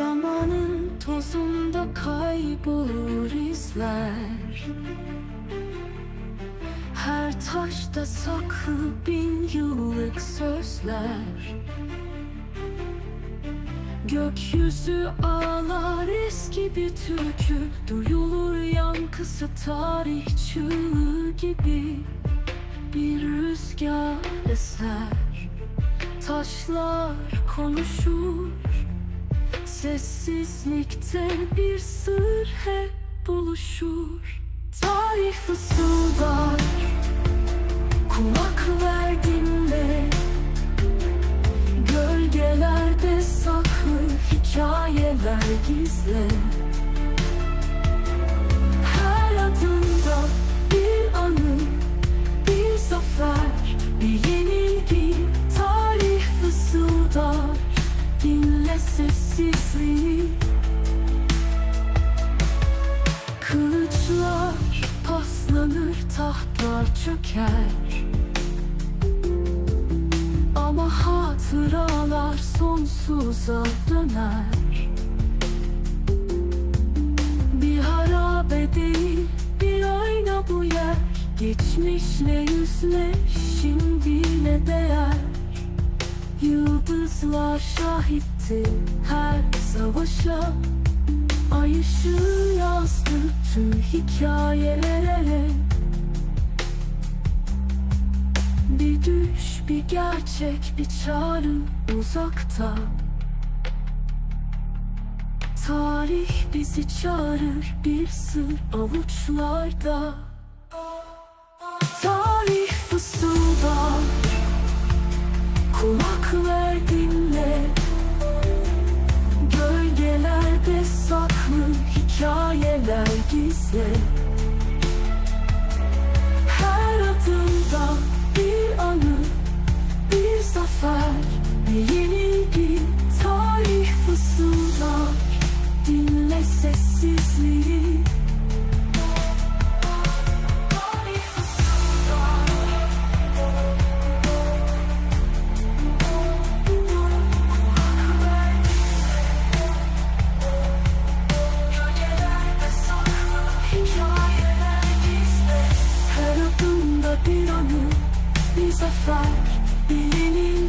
Zamanın tozunda kaybolur izler. Her taşta saklı bin yıllık sözler. Gökyüzü ağlar eski bir türkü. Duyulur yankısı tarih çığlığı gibi. Bir rüzgar eser. Taşlar konuşur Sessizlikte bir sır hep buluşur. Tarih fısıldar Kulak ver dinle Gölgelerde saklı hikayeler gizle sessizliği. Kılıçlar paslanır, tahtlar çöker. Ama hatıralar sonsuza döner. Bir harabe bir ayna bu yer. Geçmişle yüzleş şimdiyle değer Yıldızlar şahitti her savaşa. Ay ışığı yazdı tüm hikayelere. Bir düş, bir gerçek, bir çağrı uzakta. Tarih bizi çağırır bir sır avuçlarda Kulak ver dinle. Gölgelerde saklı hikayeler gizle bir zafer, bir